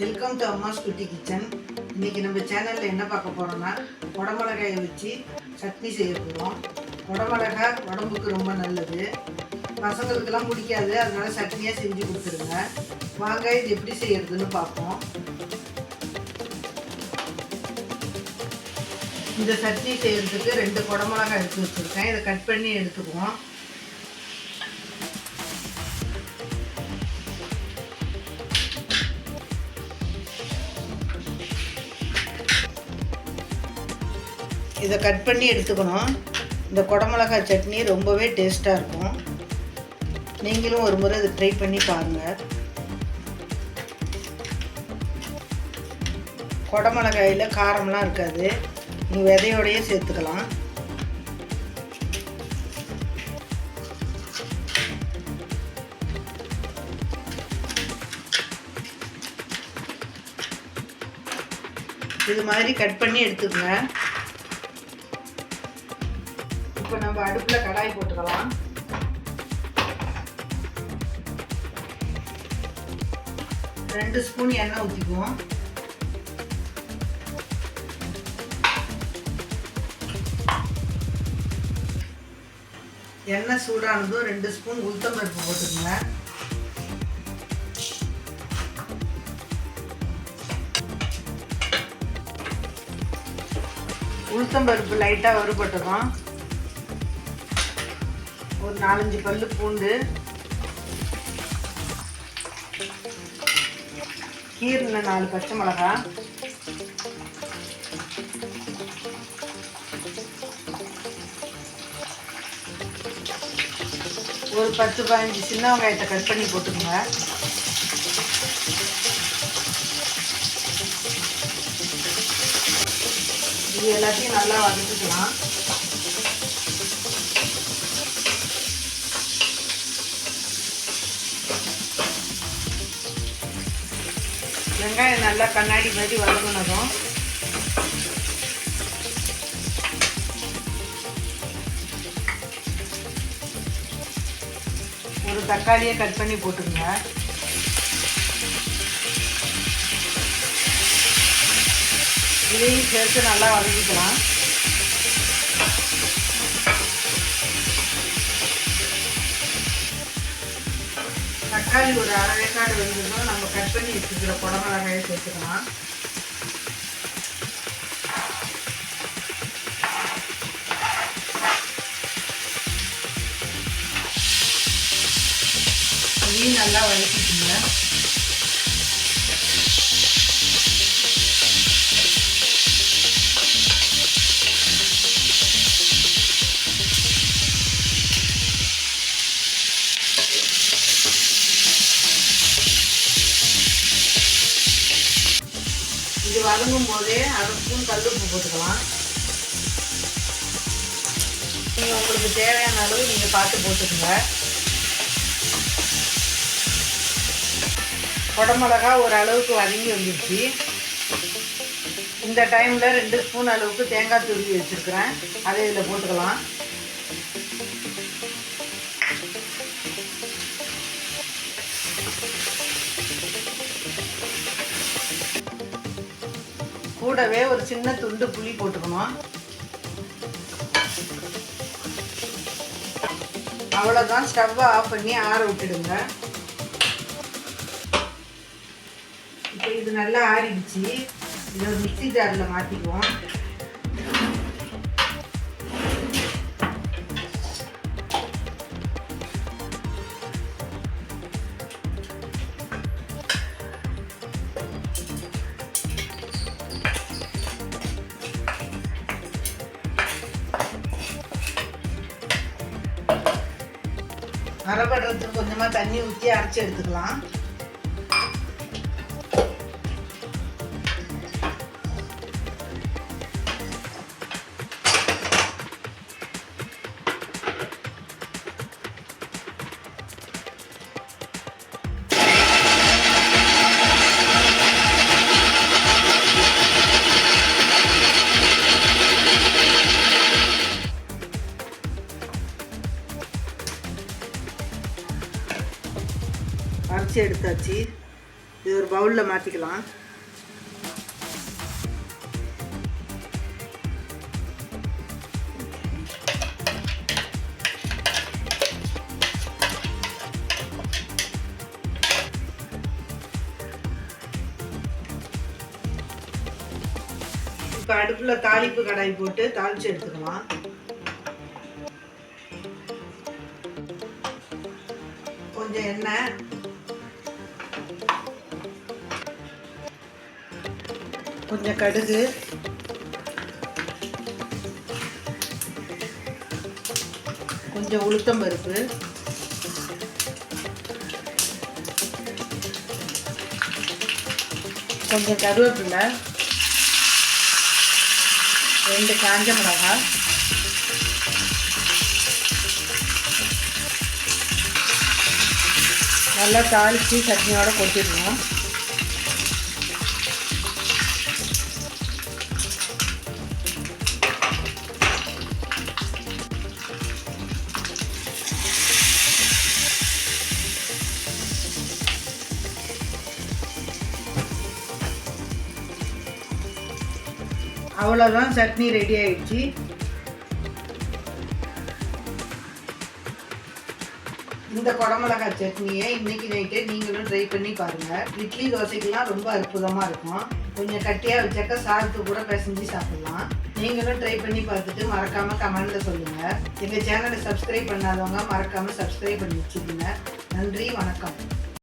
Welcome அம்மாஸ் குட்டி kitchen. இன்றைக்கி நம்ம சேனலில் என்ன பார்க்க போகிறோம்னா குடமிளகாயை வச்சு சட்னி செய்ய போகிறோம் குடமிளகா உடம்புக்கு ரொம்ப நல்லது. பசங்களுக்கெல்லாம் பிடிக்காது அதனால சட்னியாக செஞ்சு கொடுத்துருங்க. வாங்க இது எப்படி செய்யறதுன்னு பார்ப்போம். இந்த சட்னி செய்கிறதுக்கு ரெண்டு குடமிளகா எடுத்து வச்சுருக்கேன். இதை கட் பண்ணி எடுத்துக்குவோம். இதை கட் பண்ணி எடுத்துக்கணும். இந்த குடமிளகாய் சட்னி ரொம்பவே டேஸ்ட்டாக இருக்கும். நீங்களும் ஒரு முறை இதை ட்ரை பண்ணி பாருங்கள் குடமிளகாயில் காரம்லாம் இருக்காது. நீங்கள் விதையோடையே சேர்த்துக்கலாம். இது மாதிரி கட் பண்ணி எடுத்துக்கங்க. இப்போ நம்ம அடுப்பில் கடாய் போட்டுக்கலாம். ரெண்டு ஸ்பூன் எண்ணெய் ஊற்றிக்குவோம் எண்ணெய் சூடானதும் ரெண்டு ஸ்பூன் உளுத்தம் பருப்பு போட்டுக்கோங்க. உளுத்தம் பருப்பு லைட்டாக வறுபட்டதும் ஒரு நாலஞ்சு பல் பூண்டு. கீரின நாலு பச்சை மிளகா. ஒரு பத்து பதினஞ்சு சின்ன வெங்காயத்தை கட் பண்ணி போட்டுக்கோங்க. இது எல்லாத்தையும் நல்லா வதக்கிக்கலாம். வெங்காயம் நல்லா கண்ணாடி மாதிரி வதங்கினதும் ஒரு தக்காளியை கட் பண்ணி போட்டுருங்க இதையும் சேர்த்து நல்லா வதக்கிக்கலாம். தக்காளி ஒரு அரை வேக்காடு வெந்ததும் நம்ம கட் பண்ணி வச்சுக்கிற குடமிளகாயை சேர்த்துக்கலாம். நல்லா வதக்கிக்கோங்க. இது வதங்கும் போதே அரை ஸ்பூன் கல்லுப்பு போட்டுக்கலாம். நீங்கள் உங்களுக்கு தேவையான அளவு நீங்கள் பார்த்து போட்டுக்கோங்க. குடமிளகா ஒரு அளவுக்கு வதங்கி வந்துடுச்சு இந்த டைமில் ரெண்டு ஸ்பூன் அளவுக்கு தேங்காய் துருவி வச்சுருக்கிறேன். அதை இதில் போட்டுக்கலாம். கூடவே ஒரு சின்ன துண்டு புளி போட்டுக்கணும். அவ்வளோதான் ஸ்டவ்வை ஆஃப் பண்ணி ஆற விட்டுடுங்க. இப்போ இது நல்லா ஆறிடுச்சு. இதை ஒரு மிக்சி ஜாரில் மாற்றிக்குவோம் அரைப்படுறதுக்கு கொஞ்சமாக தண்ணி ஊற்றி அரைச்சி எடுத்துக்கலாம். அரைச்சி எடுத்தாச்சு. இது ஒரு பவுலில் மாற்றிக்கலாம் இப்போ அடுப்பில் தாளிப்பு கடாய் போட்டு தாளித்து எடுத்துக்கலாம். கொஞ்சம் எண்ணெய் கொஞ்சம் கடுகு. கொஞ்சம் உளுத்தம் பருப்பு. கொஞ்சம் கருவேப்பிலை. ரெண்டு காஞ்ச மிளகாய் நல்லா தாளித்து சட்னியோடு கொட்டிடணும். அவ்வளோதான் சட்னி ரெடி ஆயிடுச்சு. இந்த குடமிளகாய் சட்னியை இன்னைக்கு நைட்டே நீங்களும் ட்ரை பண்ணி பாருங்கள் இட்லி தோசைக்கெலாம் ரொம்ப அற்புதமாக இருக்கும். கொஞ்சம் கட்டியாக வச்சாக்க சாதத்து கூட பிசைஞ்சு சாப்பிடலாம். நீங்களும் ட்ரை பண்ணி பார்த்துட்டு மறக்காமல் கமெண்டில் சொல்லுங்கள் எங்கள் சேனலை சப்ஸ்கிரைப் பண்ணாதவங்க மறக்காமல் சப்ஸ்கிரைப் பண்ணி வச்சுக்கோங்க. நன்றி வணக்கம்.